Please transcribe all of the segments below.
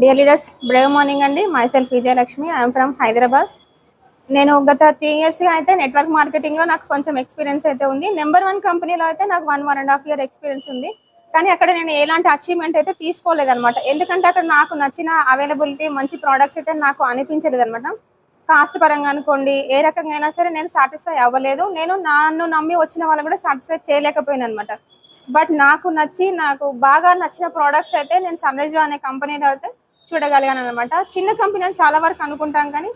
Dear leaders brave morning అండి. Myself Vijayalakshmi. I'm from Hyderabad నేను గత త్రీ ఇయర్స్గా అయితే నెట్వర్క్ మార్కెటింగ్లో నాకు కొంచెం ఎక్స్పీరియన్స్ అయితే ఉంది. నెంబర్ వన్ కంపెనీలో అయితే నాకు one one and half year experience ఉంది. కానీ అక్కడ నేను ఎలాంటి అచీవ్మెంట్ అయితే తీసుకోలేదనమాట ఎందుకంటే అక్కడ నాకు నచ్చిన అవైలబిలిటీ మంచి ప్రోడక్ట్స్ అయితే నాకు అనిపించలేదు అనమాట కాస్ట్ పరంగా అనుకోండి ఏ రకంగా అయినా సరే నేను సాటిస్ఫై అవ్వలేదు. నేను నన్ను నమ్మి వచ్చిన వాళ్ళు కూడా సాటిస్ఫై చేయలేకపోయాను అనమాట బట్ నాకు నచ్చి నాకు బాగా నచ్చిన ప్రోడక్ట్స్ అయితే నేను సన్రైజ్ అనే కంపెనీలో అయితే చూడగలిగాను అనమాట చిన్న కంపెనీ అని చాలా వరకు అనుకుంటాం కానీ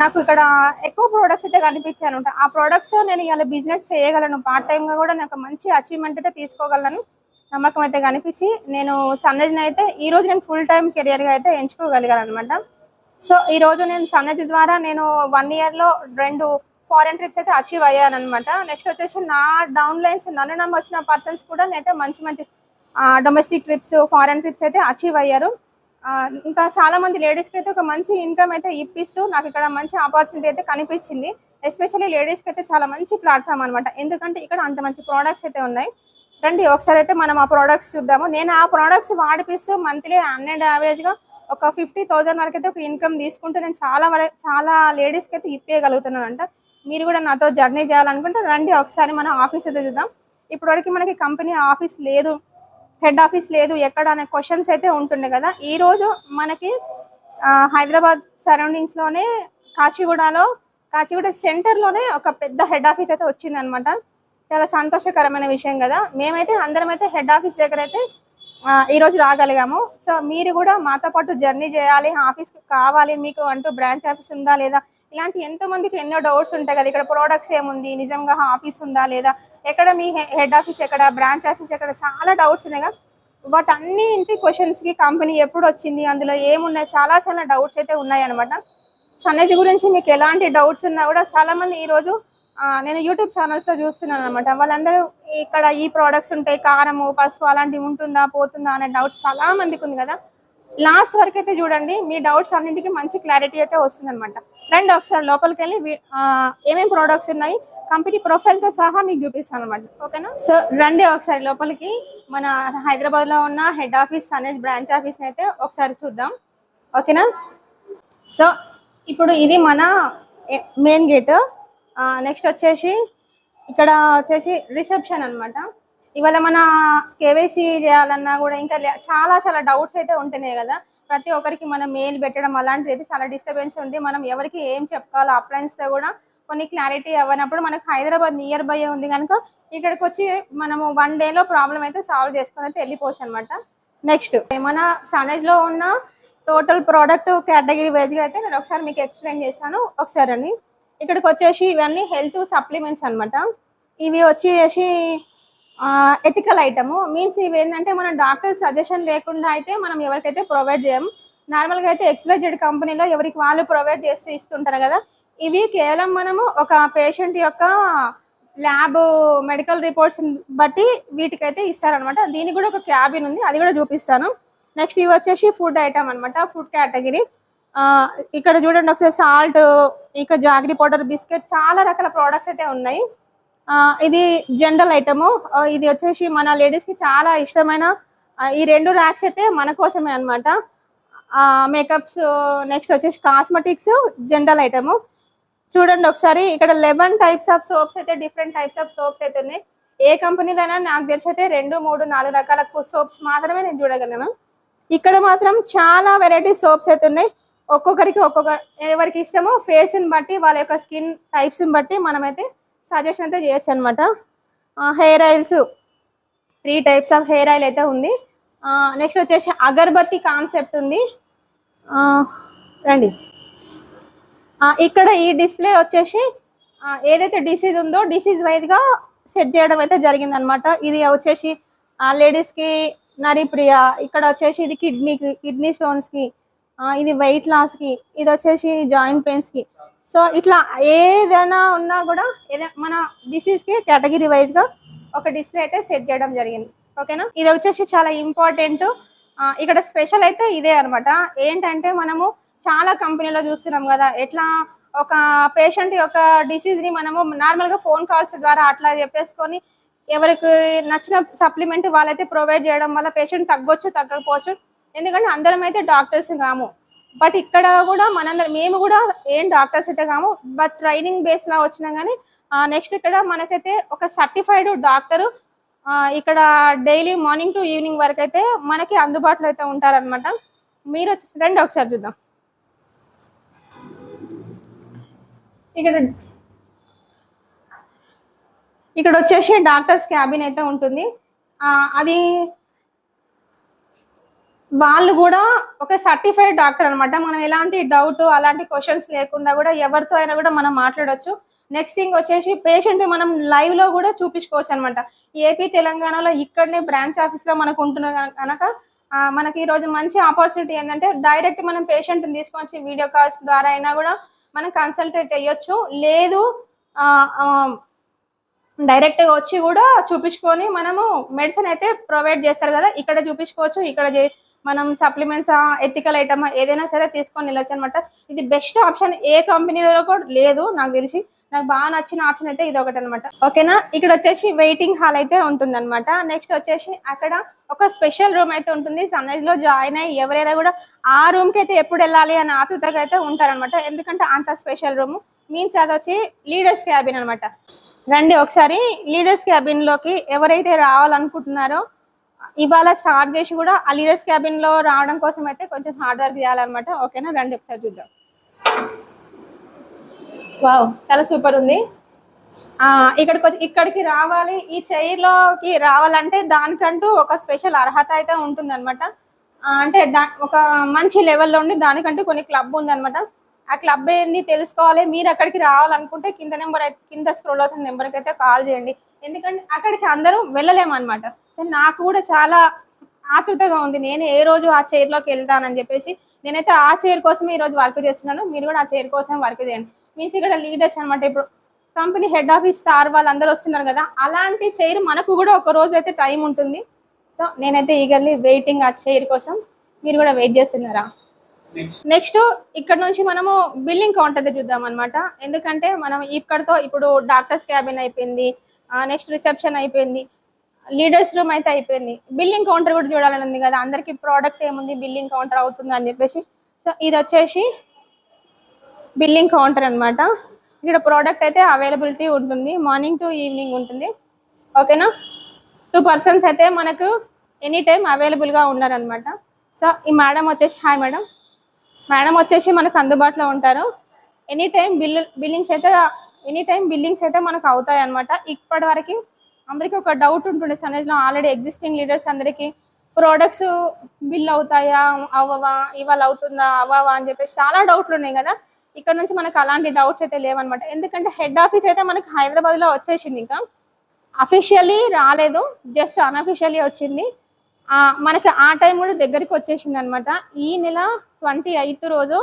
నాకు ఇక్కడ ఎక్కువ ప్రోడక్ట్స్ అయితే కనిపించాయి అనమాట ఆ ప్రోడక్ట్స్ నేను ఇలా బిజినెస్ చేయగలను. పార్ట్ టైంగా కూడా నాకు మంచి అచీవ్మెంట్ అయితే తీసుకోగలను నమ్మకం అయితే కనిపించి నేను సన్నజ్ని అయితే ఈ రోజు నేను ఫుల్ టైం కెరియర్గా అయితే ఎంచుకోగలిగాను అనమాట సో ఈ రోజు నేను సన్నజ్ ద్వారా నేను వన్ ఇయర్లో రెండు ఫారెన్ ట్రిప్స్ అయితే అచీవ్ అయ్యాను అనమాట నెక్స్ట్ వచ్చేసి నా డౌన్ లైన్స్ నన్ను నమ్మి వచ్చిన పర్సన్స్ కూడా నేనైతే మంచి మంచి డొమెస్టిక్ ట్రిప్స్ ఫారెన్ ట్రిప్స్ అయితే అచీవ్ అయ్యారు. ఇంకా చాలా మంది లేడీస్కి అయితే ఒక మంచి ఇన్కమ్ అయితే ఇప్పిస్తూ నాకు ఇక్కడ మంచి ఆపర్చునిటీ అయితే కనిపించింది. ఎస్పెషల్లీ లేడీస్కి అయితే చాలా మంచి ప్లాట్ఫామ్ అనమాట ఎందుకంటే ఇక్కడ అంత మంచి ప్రోడక్ట్స్ అయితే ఉన్నాయి. రండి ఒకసారి అయితే మనం ఆ ప్రోడక్ట్స్ చూద్దాము. నేను ఆ ప్రోడక్ట్స్ వాడిపిస్తూ మంత్లీ హండ్రెడ్ యావరేజ్గా ఒక ఫిఫ్టీ థౌసండ్ వరకు అయితే ఒక ఇన్కమ్ తీసుకుంటూ నేను చాలా చాలా లేడీస్కి అయితే ఇప్పేయగలుగుతున్నాను అంట మీరు కూడా నాతో జర్నీ చేయాలనుకుంటే రండి ఒకసారి మనం ఆఫీస్ అయితే చూద్దాం. ఇప్పటివరకు మనకి కంపెనీ ఆఫీస్ లేదు. హెడ్ ఆఫీస్ లేదు ఎక్కడ అనే క్వశ్చన్స్ అయితే ఉంటుండే కదా. ఈ రోజు మనకి హైదరాబాద్ సరౌండింగ్స్లోనే కాచిగూడలో కాచిగూడ సెంటర్లోనే ఒక పెద్ద హెడ్ ఆఫీస్ అయితే వచ్చింది అనమాట చాలా సంతోషకరమైన విషయం కదా. మేమైతే అందరం అయితే హెడ్ ఆఫీస్ దగ్గర అయితే ఈ రోజు రాగలిగాము. సో మీరు కూడా మాతో పాటు జర్నీ చేయాలి ఆఫీస్ కావాలి మీకు అంటూ బ్రాంచ్ ఆఫీస్ ఉందా లేదా ఇలాంటి ఎంతో మందికి ఎన్నో డౌట్స్ ఉంటాయి కదా. ఇక్కడ ప్రోడక్ట్స్ ఏముంది? నిజంగా ఆఫీస్ ఉందా లేదా? ఎక్కడ మీ హెడ్ ఆఫీస్ ఎక్కడ? బ్రాంచ్ ఆఫీస్ ఎక్కడ? చాలా డౌట్స్ ఉన్నాయి కదా. బట్ అన్ని ఇంటి క్వశ్చన్స్కి కంపెనీ ఎప్పుడు వచ్చింది? అందులో ఏమున్నాయి? చాలా చాలా డౌట్స్ అయితే ఉన్నాయి అనమాట సన్నజి గురించి మీకు ఎలాంటి డౌట్స్ ఉన్నా కూడా చాలామంది ఈరోజు నేను యూట్యూబ్ ఛానల్స్లో చూస్తున్నాను అనమాట వాళ్ళందరూ ఇక్కడ ఈ ప్రోడక్ట్స్ ఉంటాయి. కారము పసుపు అలాంటివి ఉంటుందా? పోతుందా? అనే డౌట్స్ చాలా మందికి ఉంది కదా. లాస్ట్ వరకు అయితే చూడండి మీ డౌట్స్ అన్నింటికి మంచి క్లారిటీ అయితే వస్తుంది అనమాట రండి ఒకసారి లోపలికి వెళ్ళి ఏమేమి ప్రోడక్ట్స్ ఉన్నాయి కంపెనీ ప్రొఫైల్తో సహా మీకు చూపిస్తాను అనమాట ఓకేనా సో రండి ఒకసారి లోపలికి. మన హైదరాబాద్లో ఉన్న హెడ్ ఆఫీస్ అనేది బ్రాంచ్ ఆఫీస్ అయితే ఒకసారి చూద్దాం. ఓకేనా సో ఇప్పుడు ఇది మన మెయిన్ గేట్ నెక్స్ట్ వచ్చేసి ఇక్కడ వచ్చేసి రిసెప్షన్ అనమాట ఇవాళ మన కేవైసీ చేయాలన్నా కూడా ఇంకా చాలా చాలా డౌట్స్ అయితే ఉంటున్నాయి కదా. ప్రతి ఒక్కరికి మనం మెయిల్ పెట్టడం అలాంటిది అయితే చాలా డిస్టర్బెన్స్ ఉంది. మనం ఎవరికి ఏం చెప్పుకోవాలో అప్లయన్స్తో కూడా కొన్ని క్లారిటీ అవ్వనప్పుడు మనకు హైదరాబాద్ నియర్ బై ఉంది కనుక ఇక్కడికి వచ్చి మనము వన్ డేలో ప్రాబ్లం అయితే సాల్వ్ చేసుకొని అయితే వెళ్ళిపోవచ్చు అనమాట నెక్స్ట్ మన సనేజ్లో ఉన్న టోటల్ ప్రోడక్ట్ కేటగిరీ వైజ్గా అయితే నేను ఒకసారి మీకు ఎక్స్ప్లెయిన్ చేశాను ఒకసారి అండి ఇక్కడికి వచ్చేసి ఇవన్నీ హెల్త్ సప్లిమెంట్స్ అన్నమాట. ఇవి వచ్చేసి ఎథికల్ ఐటమ్ మీన్స్ ఇవి ఏంటంటే మనం డాక్టర్ సజెషన్ లేకుండా అయితే మనం ఎవరికైతే ప్రొవైడ్ చేయం నార్మల్గా అయితే ఎక్స్వైజెడ్ కంపెనీలో ఎవరికి వాళ్ళు ప్రొవైడ్ చేస్తే ఇస్తుంటారు కదా ఇవి కేవలం మనము ఒక పేషెంట్ యొక్క ల్యాబ్ మెడికల్ రిపోర్ట్స్ బట్టి వీటికైతే ఇస్తారనమాట దీనికి కూడా ఒక క్యాబిన్ ఉంది అది కూడా చూపిస్తాను. నెక్స్ట్ ఇవి వచ్చేసి ఫుడ్ ఐటమ్ అన్నమాట ఫుడ్ కేటగిరీ ఇక్కడ చూడండి ఒకసారి సాల్ట్ ఇక జాగ్రీ పౌడర్ బిస్కెట్ చాలా రకాల ప్రోడక్ట్స్ అయితే ఉన్నాయి. ఇది జనరల్ ఐటమ్ ఇది వచ్చేసి మన లేడీస్కి చాలా ఇష్టమైన ఈ రెండు ర్యాక్స్ అయితే మన కోసమే అనమాట మేకప్స్ నెక్స్ట్ వచ్చేసి కాస్మెటిక్స్ జనరల్ ఐటమ్ చూడండి ఒకసారి ఇక్కడ లెవెన్ టైప్స్ ఆఫ్ సోప్స్ అయితే డిఫరెంట్ టైప్స్ ఆఫ్ సోప్స్ అయితే ఉన్నాయి. ఏ కంపెనీలైనా అయినా నాకు తెలిసి అయితే రెండు మూడు నాలుగు రకాల సోప్స్ మాత్రమే నేను చూడగలను. ఇక్కడ మాత్రం చాలా వెరైటీ సోప్స్ అయితే ఉన్నాయి. ఒక్కొక్కరికి ఒక్కొక్క ఎవరికి ఇష్టమో ఫేస్ని బట్టి వాళ్ళ యొక్క స్కిన్ టైప్స్ని బట్టి మనమైతే సజెషన్ అయితే చేయొచ్చు అనమాట hair oils three types of hair oil అయితే ఉంది. నెక్స్ట్ వచ్చేసి అగర్బత్తి కాన్సెప్ట్ ఉంది. రండి. ఇక్కడ ఈ డిస్ప్లే వచ్చేసి ఏదైతే డిసీజ్ ఉందో డిసీజ్ వైజ్గా సెట్ చేయడం అయితే జరిగింది అనమాట ఇది వచ్చేసి లేడీస్కి నరిప్రియ ఇక్కడ వచ్చేసి ఇది కిడ్నీకి కిడ్నీ స్టోన్స్కి ఇది వెయిట్ లాస్కి ఇది వచ్చేసి జాయింట్ పెయిన్స్కి సో ఇట్లా ఏదైనా ఉన్నా కూడా ఏదైనా మన డిసీజ్కి కేటగిరీ వైజ్గా ఒక డిస్ప్లే అయితే సెట్ చేయడం జరిగింది. ఓకేనా ఇది వచ్చేసి చాలా ఇంపార్టెంట్ ఇక్కడ స్పెషల్ అయితే ఇదే అన్నమాట. ఏంటంటే మనము చాలా కంపెనీలో చూస్తున్నాం కదా ఎట్లా ఒక పేషెంట్ యొక్క డిసీజ్ని మనము నార్మల్గా ఫోన్ కాల్స్ ద్వారా అట్లా చెప్పేసుకొని ఎవరికి నచ్చిన సప్లిమెంట్ వాళ్ళైతే ప్రొవైడ్ చేయడం వల్ల పేషెంట్ తగ్గొచ్చు తగ్గకపోవచ్చు. ఎందుకంటే అందరం అయితే డాక్టర్స్ కాము. బట్ ఇక్కడ కూడా మనందరం మేము కూడా ఏం డాక్టర్స్ అయితే కాము బట్ ట్రైనింగ్ బేస్ లా వచ్చినా కానీ నెక్స్ట్ ఇక్కడ మనకైతే ఒక సర్టిఫైడ్ డాక్టర్ ఇక్కడ డైలీ మార్నింగ్ టు ఈవినింగ్ వరకు అయితే మనకి అందుబాటులో అయితే ఉంటారనమాట మీరు రండి ఒకసారి చూద్దాం. ఇక్కడ ఇక్కడ వచ్చేసి డాక్టర్స్ క్యాబిన్ అయితే ఉంటుంది. అది వాళ్ళు కూడా ఒక సర్టిఫైడ్ డాక్టర్ అన్నమాట. మనం ఎలాంటి డౌట్ అలాంటి క్వశ్చన్స్ లేకుండా కూడా ఎవరితో అయినా కూడా మనం మాట్లాడొచ్చు. నెక్స్ట్ థింగ్ వచ్చేసి పేషెంట్ మనం లైవ్లో కూడా చూపించుకోవచ్చు అనమాట ఏపీ తెలంగాణలో ఇక్కడనే బ్రాంచ్ ఆఫీస్లో మనకు ఉంటున్న కనుక మనకి ఈ రోజు మంచి ఆపర్చునిటీ ఏంటంటే డైరెక్ట్ మనం పేషెంట్ తీసుకొచ్చి వీడియో కాల్స్ ద్వారా అయినా కూడా మనం కన్సల్టేట్ చేయొచ్చు. లేదు డైరెక్ట్గా వచ్చి కూడా చూపించుకొని మనము మెడిసిన్ అయితే ప్రొవైడ్ చేస్తారు కదా. ఇక్కడ చూపించుకోవచ్చు ఇక్కడ మనం సప్లిమెంట్స్ ఎథికల్ ఐటమ్ ఏదైనా సరే తీసుకొని వెళ్ళచ్చు అనమాట ఇది బెస్ట్ ఆప్షన్ ఏ కంపెనీలో కూడా లేదు నాకు తెలిసి. నాకు బాగా నచ్చిన ఆప్షన్ అయితే ఇది ఒకటి అనమాట ఓకేనా ఇక్కడ వచ్చేసి వెయిటింగ్ హాల్ అయితే ఉంటుంది అనమాట నెక్స్ట్ వచ్చేసి అక్కడ ఒక స్పెషల్ రూమ్ అయితే ఉంటుంది. సన్రైజ్లో జాయిన్ అయ్యి ఎవరైనా కూడా ఆ రూమ్కి అయితే ఎప్పుడు వెళ్ళాలి అని ఆతృతగా అయితే ఉంటారనమాట ఎందుకంటే అంత స్పెషల్ రూమ్ మీన్స్ అది వచ్చి లీడర్స్ క్యాబిన్ అనమాట రండి ఒకసారి. లీడర్స్ క్యాబిన్లోకి ఎవరైతే రావాలనుకుంటున్నారో ఇవాళ స్టార్ట్ చేసి కూడా ఆ లీడర్స్ క్యాబిన్లో రావడం కోసం అయితే కొంచెం హార్డ్ వర్క్ చేయాలన్నమాట. ఓకేనా రండి ఒకసారి చూద్దాం. వావ్ చాలా సూపర్ ఉంది. ఇక్కడికి వచ్చి ఇక్కడికి రావాలి ఈ చైర్లోకి రావాలంటే దానికంటూ ఒక స్పెషల్ అర్హత అయితే ఉంటుంది అంటే దా- ఒక మంచి లెవెల్లో ఉండి దానికంటూ కొన్ని క్లబ్ ఉందన్నమాట. ఆ క్లబ్ ఏంది తెలుసుకోవాలి మీరు అక్కడికి రావాలనుకుంటే కింద నెంబర్ అయితే కింద స్క్రోల్ అవుతున్న నెంబర్కి అయితే కాల్ చేయండి. ఎందుకంటే అక్కడికి అందరూ వెళ్ళలేమన్నమాట. సో నాకు కూడా చాలా ఆతృతగా ఉంది. నేను ఏ రోజు ఆ చైర్లోకి వెళ్తానని చెప్పేసి నేనైతే ఆ చైర్ కోసం ఈ రోజు వర్క్ చేస్తున్నాను. మీరు కూడా ఆ చైర్ కోసం వర్క్ చేయండి. మీన్స్ ఇక్కడ లీడర్స్ అనమాట ఇప్పుడు కంపెనీ హెడ్ ఆఫీస్ స్టార్ వాళ్ళందరూ వస్తున్నారు కదా అలాంటి చైర్ మనకు కూడా ఒక రోజు అయితే టైం ఉంటుంది. సో నేనైతే ఈగర్లీ వెయిటింగ్ ఆ చైర్ కోసం మీరు కూడా వెయిట్ చేస్తున్నారా? నెక్స్ట్ ఇక్కడ నుంచి మనము బిల్లింగ్ కౌంటర్ చూద్దాం అనమాట ఎందుకంటే మనం ఇక్కడతో ఇప్పుడు డాక్టర్స్ క్యాబిన్ అయిపోయింది నెక్స్ట్ రిసెప్షన్ అయిపోయింది లీడర్స్ రూమ్ అయితే అయిపోయింది. బిల్లింగ్ కౌంటర్ కూడా చూడాలని ఉంది కదా అందరికి ప్రోడక్ట్ ఏముంది బిల్లింగ్ కౌంటర్ అవుతుంది అని చెప్పేసి. సో ఇది వచ్చేసి బిల్లింగ్ కౌంటర్ అనమాట ఇక్కడ ప్రోడక్ట్ అయితే అవైలబిలిటీ ఉంటుంది మార్నింగ్ టు ఈవినింగ్ ఉంటుంది. ఓకేనా టూ పర్సన్స్ అయితే మనకు ఎనీ టైం అవైలబుల్గా ఉన్నారనమాట సో ఈ మేడం వచ్చేసి హాయ్ మేడం మేడం వచ్చేసి మనకు అందుబాటులో ఉంటారు. ఎనీ టైం బిల్ బిల్లింగ్స్ అయితే ఎనీ టైం బిల్లింగ్స్ అయితే మనకు అవుతాయి అనమాట ఇప్పటి వరకు అందరికీ ఒక డౌట్ ఉంటుండే సనేజ్లో ఆల్రెడీ ఎగ్జిస్టింగ్ లీడర్స్ అందరికీ ప్రోడక్ట్స్ బిల్ అవుతాయా అవ్వవా ఇవాళ అవుతుందా అవ్వవా అని చెప్పేసి చాలా డౌట్లు ఉన్నాయి కదా. ఇక్కడ నుంచి మనకు అలాంటి డౌట్స్ అయితే లేవన్నమాట. ఎందుకంటే హెడ్ ఆఫీస్ అయితే మనకి హైదరాబాద్లో వచ్చేసింది ఇంకా. అఫీషియల్లీ రాలేదు జస్ట్ అన్అఫీషియల్లీ వచ్చింది. మనకి ఆ టైం కూడా దగ్గరికి వచ్చేసింది అనమాట ఈ నెల ట్వంటీ ఎయిత్ రోజు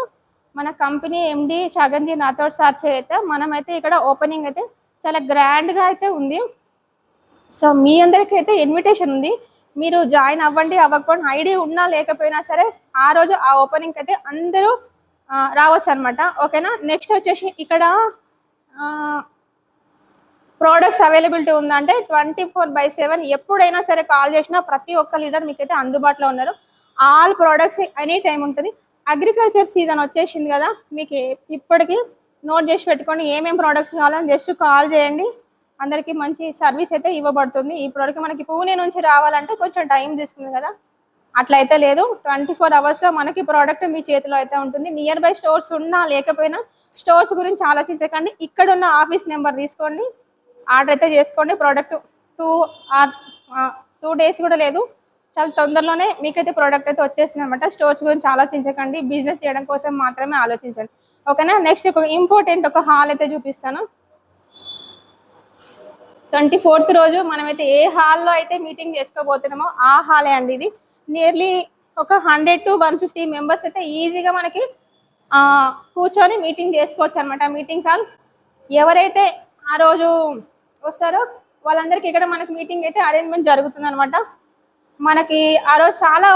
మన కంపెనీ ఎండి చగంజీ నాథోడ్ సార్ అయితే మనమైతే ఇక్కడ ఓపెనింగ్ అయితే చాలా గ్రాండ్గా అయితే ఉంది. సో మీ అందరికీ అయితే ఇన్విటేషన్ ఉంది. మీరు జాయిన్ అవ్వండి అవ్వకపోయినా ఐడి ఉన్నా లేకపోయినా సరే ఆ రోజు ఆ ఓపెనింగ్ అయితే అందరూ రావచ్చు అనమాట ఓకేనా నెక్స్ట్ వచ్చేసి ఇక్కడ ప్రోడక్ట్స్ అవైలబిలిటీ ఉందంటే ట్వంటీ ఫోర్ బై సెవెన్ ఎప్పుడైనా సరే కాల్ చేసినా ప్రతి ఒక్క లీడర్ మీకైతే అందుబాటులో ఉన్నారు. ఆల్ ప్రోడక్ట్స్ ఎనీ టైం ఉంటుంది. అగ్రికల్చర్ సీజన్ వచ్చేసింది కదా మీకు ఇప్పటికీ నోట్ చేసి పెట్టుకొని ఏమేమి ప్రోడక్ట్స్ కావాలని జస్ట్ కాల్ చేయండి. అందరికీ మంచి సర్వీస్ అయితే ఇవ్వబడుతుంది. ఇప్పటివరకు మనకి పూణే నుంచి రావాలంటే కొంచెం టైం తీసుకుంది కదా. అట్లయితే లేదు. ట్వంటీ ఫోర్ అవర్స్లో మనకి ప్రోడక్ట్ మీ చేతిలో అయితే ఉంటుంది. నియర్ బై స్టోర్స్ ఉన్నా లేకపోయినా స్టోర్స్ గురించి ఆలోచించకండి. ఇక్కడ ఉన్న ఆఫీస్ నెంబర్ తీసుకోండి. ఆర్డర్ అయితే చేసుకోండి. Product two or two days కూడా లేదు. చాలా తొందరలోనే మీకైతే ప్రోడక్ట్ అయితే వచ్చేసింది అనమాట స్టోర్స్ గురించి ఆలోచించకండి. బిజినెస్ చేయడం కోసం మాత్రమే ఆలోచించండి. ఓకేనా? నెక్స్ట్ ఒక ఇంపార్టెంట్ ఒక హాల్ అయితే చూపిస్తాను. ట్వంటీ ఫోర్త్ రోజు మనమైతే ఏ హాల్లో అయితే మీటింగ్ చేసుకోబోతున్నామో ఆ హాలే అండి ఇది. నియర్లీ ఒక hundred to one fifty members అయితే ఈజీగా మనకి కూర్చొని మీటింగ్ చేసుకోవచ్చు అనమాట మీటింగ్ హాల్ ఎవరైతే ఆ రోజు వస్తారో వాళ్ళందరికీ ఇక్కడ మనకి మీటింగ్ అయితే అరేంజ్మెంట్ జరుగుతుంది అనమాట మనకి ఆ రోజు చాలా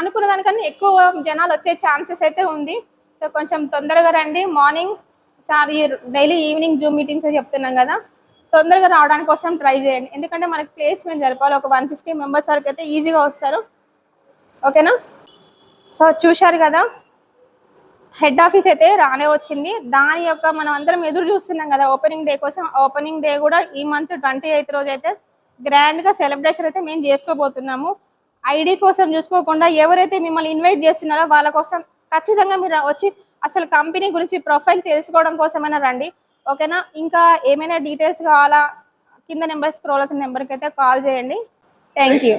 అనుకున్న దానికన్నా ఎక్కువ జనాలు వచ్చే ఛాన్సెస్ అయితే ఉంది. సో కొంచెం తొందరగా రండి. Morning sir daily evening Zoom meetings చెప్తున్నాం కదా. తొందరగా రావడానికి కోసం ట్రై చేయండి. ఎందుకంటే మనకి ప్లేస్మెంట్ జరపాలి. ఒక వన్ ఫిఫ్టీ మెంబర్స్ వరకు అయితే ఈజీగా వస్తారు. ఓకేనా సో చూశారు కదా? హెడ్ ఆఫీస్ అయితే రానే వచ్చింది. దాని యొక్క మనం అందరం ఎదురు చూస్తున్నాం కదా ఓపెనింగ్ డే కోసం. ఓపెనింగ్ డే కూడా ఈ మంత్ ట్వంటీ ఎయిత్ రోజు అయితే గ్రాండ్గా సెలబ్రేషన్ అయితే మేము చేసుకోబోతున్నాము. ఐడి కోసం చూసుకోకుండా ఎవరైతే మిమ్మల్ని ఇన్వైట్ చేస్తున్నారో వాళ్ళ కోసం ఖచ్చితంగా మీరు వచ్చి అసలు కంపెనీ గురించి ప్రొఫైల్ తెలుసుకోవడం కోసమైనా రండి. ఓకేనా? ఇంకా ఏమైనా డీటెయిల్స్ కావాలా? కింద నెంబర్ స్క్రోల్ అవుతున్న నెంబర్కి అయితే కాల్ చేయండి. Thank you